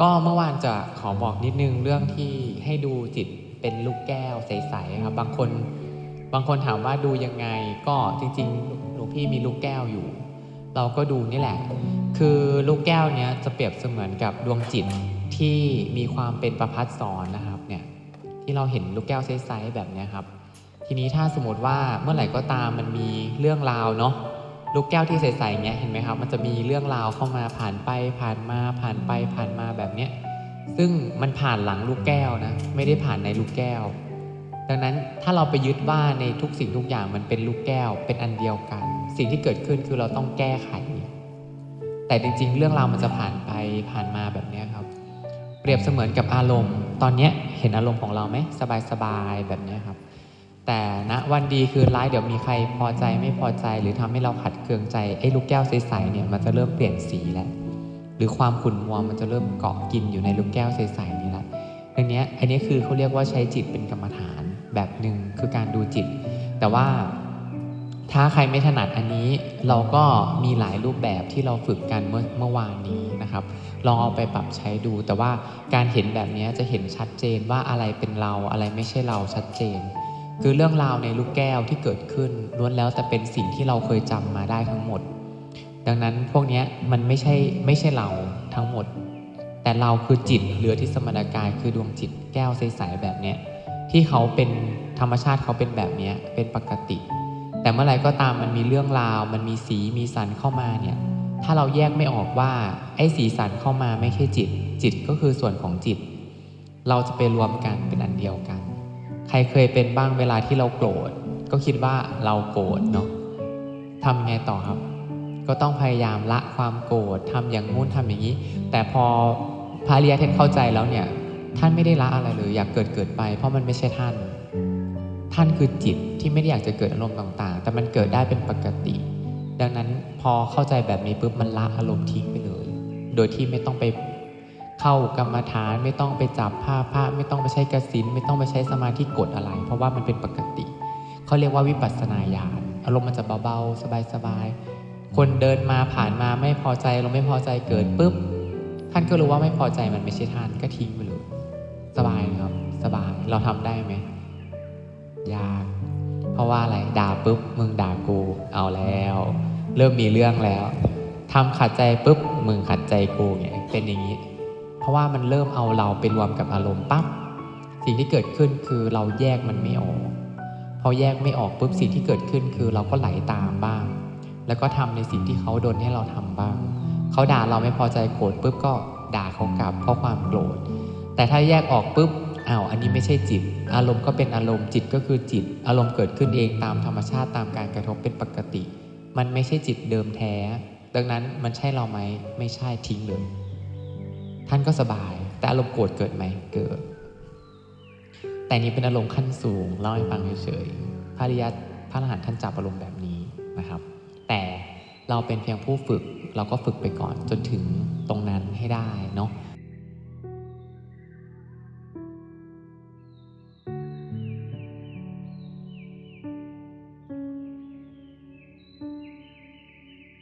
ก็เมื่อวานจะขอบอกนิดนึงเรื่องที่ให้ดูจิตเป็นลูกแก้วใสๆครับบางคนบางคนถามว่าดูยังไงก็จริงๆหลวงพี่มีลูกแก้วอยู่ เราก็ดูนี่แหละ คือลูกแก้วเนี้ยจะเปรียบเสมือนกับดวงจิตที่มีความเป็นประพัดสอนนะครับเนี่ยที่เราเห็นลูกแก้วใสๆแบบนี้ครับ ทีนี้ถ้าสมมติว่าเมื่อไหร่ก็ตามมันมีเรื่องราวเนาะ ลูกแก้วที่ใสๆเนี้ยเห็นไหมครับ มันจะมีเรื่องราวเข้ามาผ่านไปผ่านมาผ่านไปผ่านมาแบบเนี้ยซึ่งมันผ่านหลังลูกแก้วนะไม่ได้ผ่านในลูกแก้ว ดังนั้นถ้าเราไปยึดว่าในทุกสิ่งทุกอย่างมันเป็นลูกแก้ว เป็นอันเดียวกัน สิ่งที่เกิดขึ้นคือเราต้องแก้ไข แต่จริง ๆ เรื่องราวมันจะผ่านไปผ่านมาแบบเนี้ยครับ เปรียบเสมือนกับอารมณ์ ตอนเนี้ยเห็นอารมณ์ของเราไหมสบายๆแบบเนี้ยครับ แต่ณวันดีคืนร้ายเดี๋ยวมีใครพอใจไม่พอใจ หรือทำให้เราขัดเคืองใจไอ้ลูกแก้วใสๆเนี่ยมันจะเริ่มเปลี่ยนสีแล้วหรือความขุ่นมัวมันจะเริ่มเกาะกินอยู่ในลูกแก้วใสๆนี่แหละดังนี้อันนี้คือเขาเรียกว่าใช้จิตเป็นกรรมฐานแบบหนึ่งคือการดูจิต แต่ว่าถ้าใครไม่ถนัดอันนี้เราก็มีหลายรูปแบบที่เราฝึกกันเมื่อเมื่อวานนี้นะครับ ลองเอาไปปรับใช้ดู แต่ว่าการเห็นแบบนี้จะเห็นชัดเจนว่าอะไรเป็นเราอะไรไม่ใช่เราชัดเจน คือเรื่องราวในลูกแก้วที่เกิดขึ้นล้วนแล้วแต่เป็นสิ่งที่เราเคยจำมาได้ทั้งหมด ดังนั้นพวกนี้มันไม่ใช่ไม่ใช่เราทั้งหมด แต่เราคือจิตเหลือที่สมรกายคือดวงจิตแก้วใสๆแบบเนี้ยที่เขาเป็นธรรมชาติเขาเป็นแบบนี้เป็นปกติ แต่เมื่อไหร่ก็ตามมันมีเรื่องราว มันมีสีมีสันเข้ามาเนี่ยถ้าเราแยกไม่ออกว่าไอ้สีสันเข้ามาไม่ใช่จิต จิตก็คือส่วนของจิต เราจะไปรวมกันเป็นอันเดียวกัน ครเคยเป็นบ้างเวลาที่เราโกรธ ก็คิดว่าเราโกรธเนาะทำไงต่อครับ ก็ต้องพยายามละความโกรธทำอย่างงู้นทำอย่างนี้ แต่พอพระริยเทศเข้าใจแล้วเนี่ย ท่านไม่ได้ละอะไรเลย อยากเกิดเกิดไป เพราะมันไม่ใช่ท่าน ท่านคือจิตที่ไม่ได้อยากจะเกิดอารมณ์ต่างๆ แต่มันเกิดได้เป็นปกติ ดังนั้นพอเข้าใจแบบนี้ปุ๊บมันละอารมณ์ทิ้งไปเลย โดยที่ไม่ต้องไป เข้ากรรมฐานไม่ต้องไปจับผ้าผ้าไม่ต้องไปใช้กสินไม่ต้องไปใช้สมาธิกดอะไร เพราะว่ามันเป็นปกติเขาเรียกว่าวิปัสสนาญาณอารมณ์มันจะเบาๆ สบายๆ คนเดินมาผ่านมาไม่พอใจเราไม่พอใจเกิดปุ๊บท่านก็รู้ว่าไม่พอใจมันไม่ใช่ท่านก็ทิ้งไปเลยสบายครับ สบายเราทำได้ไหมยาก เพราะว่าอะไรด่าปุ๊บมึงด่ากูเอาแล้ว เริ่มมีเรื่องแล้วทำขัดใจปุ๊บมึงขัดใจกูเนี่ยเป็นอย่างนี้ เพราะว่ามันเริ่มเอาเราไปรวมกับอารมณ์ปั๊บสิ่งที่เกิดขึ้นคือเราแยกมันไม่ออก พอแยกไม่ออกปุ๊บสิ่งที่เกิดขึ้นคือเราก็ไหลตามบ้าง แล้วก็ทำในสิ่งที่เขาโดนให้เราทำบ้าง เขาด่าเราไม่พอใจโกรธปุ๊บก็ด่าเขากลับเพราะความโกรธ แต่ถ้าแยกออกปุ๊บอ้าวอันนี้ไม่ใช่จิต อารมณ์ก็เป็นอารมณ์จิตก็คือจิต อารมณ์เกิดขึ้นเองตามธรรมชาติตามการกระทบเป็นปกติ มันไม่ใช่จิตเดิมแท้ ดังนั้นมันใช่เราไหมไม่ใช่ทิ้งเลย ท่านก็สบาย แต่อารมณ์โกรธเกิดไหมเกิด แต่นี้เป็นอารมณ์ขั้นสูงเล่าให้ฟังเฉยๆพระริยะพระอรหันต์ท่านจับอารมณ์แบบนี้นะครับ แต่เราเป็นเพียงผู้ฝึกเราก็ฝึกไปก่อนจนถึงตรงนั้นให้ได้เนาะ